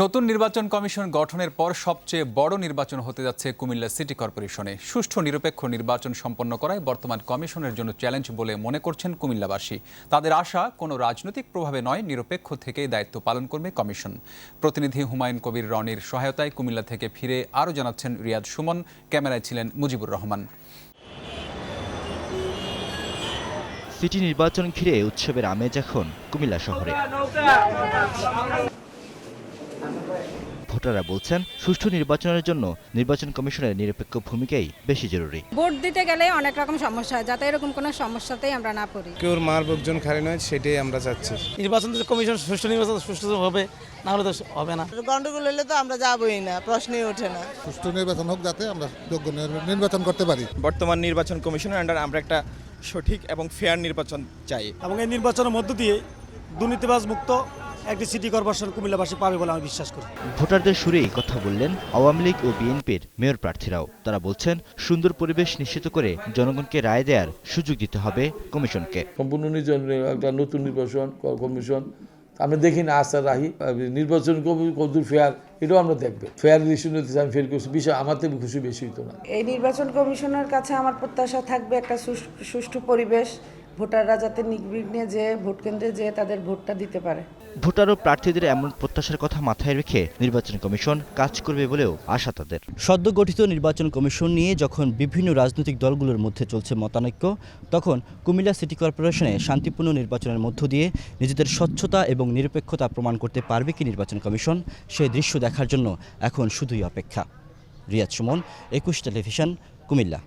নতুন নির্বাচন কমিশন গঠনের পর সবচেয়ে বড় নির্বাচন হতে যাচ্ছে কুমিল্লা সিটি কর্পোরেশনে। সুষ্ঠু, নিরপেক্ষ নির্বাচন সম্পন্ন করায় বর্তমান কমিশনের জন্য চ্যালেঞ্জ বলে মনে করছেন কুমিল্লাবাসী। তাদের আশা, কোনো রাজনৈতিক প্রভাবে নয়, নিরপেক্ষ থেকেই দায়িত্ব পালন করবে কমিশন। প্রতিনিধি হুমায়ুন কবির রনির সহায়তায় কুমিল্লা থেকে ফিরে আরও জানাচ্ছেন রিয়াদ সুমন, ক্যামেরায় ছিলেন মুজিবুর রহমান। সিটি নির্বাচন ঘিরে উৎসবের আমেজ এখন কুমিল্লা শহরে। ভোটাররা বলছেন সুষ্ঠু নির্বাচনের জন্য নির্বাচন কমিশনের নিরপেক্ষ ভূমিকাই বেশি জরুরি। ভোট দিতে গেলে অনেক রকম সমস্যা হয় যাতে এরকম কোনো সমস্যাতেই আমরা না পড়ি। কেউর মার লোকজন খালি নয় সেটাই আমরা চাচ্ছি। নির্বাচন কমিশন সুষ্ঠু নির্বাচন সুষ্ঠু হবে না হলে তো হবে না। গন্ডগোল হলে তো আমরা যাবই না প্রশ্নই ওঠে না। সুষ্ঠু নির্বাচন হোক যাতে আমরা যোগ্য নির্বাচন করতে পারি। বর্তমান নির্বাচন কমিশনের আন্ডার আমরা একটা সঠিক এবং ফেয়ার নির্বাচন চাই। এবং এই নির্বাচনের মধ্য দিয়ে দুর্নীতিবাজ মুক্ত একটি সিটি কর্পোরেশন কুমিল্লাবাসী পাবে বলে আমি বিশ্বাস করি। ভোটারদের সুরেই কথা বললেন আওয়ামী লীগ ও বিএনপির মেয়র প্রার্থীরাও। তারা বলছেন সুন্দর পরিবেশ নিশ্চিত করে জনগণকে রায় দেওয়ার সুযোগ দিতে হবে কমিশনকে। সম্পূর্ণ নির্বাচন একটা নতুন নির্বাচন কমিশন। আমরা দেখি না আস্থা রাখি। নির্বাচন কতদূর ফেয়ার এটাও আমরা দেখবে। ফেয়ার ইস্যু নিতে আমি ফেল করছি। বিষয় আমার থেকে খুশি বেশি হতো না। এই নির্বাচন কমিশনের কাছে আমার প্রত্যাশা থাকবে একটা সুষ- সুষ্ঠু পরিবেশ ভোটাররা যাতে নির্বিঘ্নে যে ভোট কেন্দ্রে যেয়ে তাদের ভোটটা দিতে পারে। ভোটার ও প্রার্থীদের এমন প্রত্যাশার কথা মাথায় রেখে নির্বাচন কমিশন কাজ করবে বলেও আশা তাদের। সদ্য গঠিত নির্বাচন কমিশন নিয়ে যখন বিভিন্ন রাজনৈতিক দলগুলোর মধ্যে চলছে মতানৈক্য তখন কুমিল্লা সিটি কর্পোরেশনে শান্তিপূর্ণ নির্বাচনের মধ্য দিয়ে নিজেদের স্বচ্ছতা এবং নিরপেক্ষতা প্রমাণ করতে পারবে কি নির্বাচন কমিশন সেই দৃশ্য দেখার জন্য এখন শুধুই অপেক্ষা। রিয়াজ সুমন একুশ টেলিভিশন কুমিল্লা।